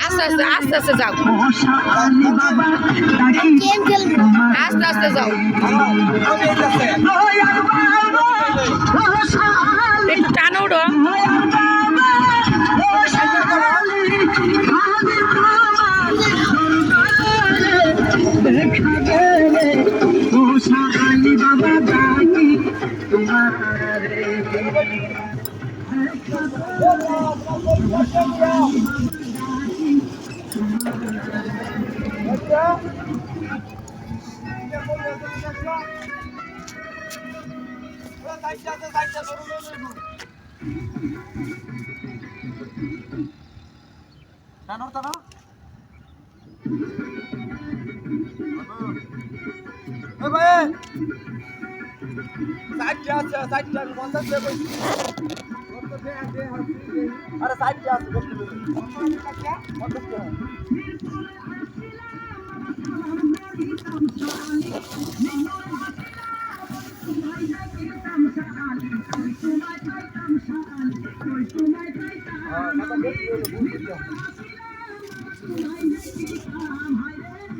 আস্তে আস্তে আস্তে আস্তে যাও আস্তে আস্তে যাও টানো দেখাবে রে তোষা আলী বাবা ডাকি তোমার গাড়ি করিস না করি মুসুদ নামাজ পড়বে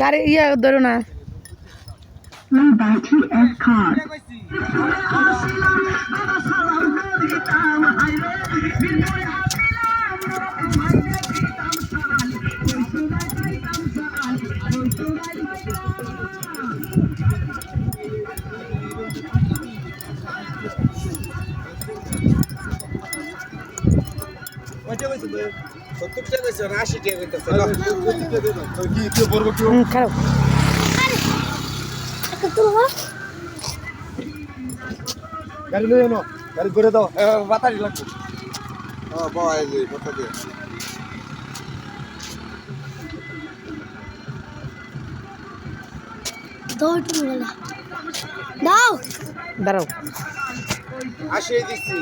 গাড়ি ইয়ে ধরো না। বাকি এক খারাপ। গাড়ি লই আনো গাড়ি করে দাও। বাতারি লাগবে। হ্যাঁ বাবা এই কথা দিয়ে। তুলবো দাও। দাঁড়াও। আসে দিচ্ছি।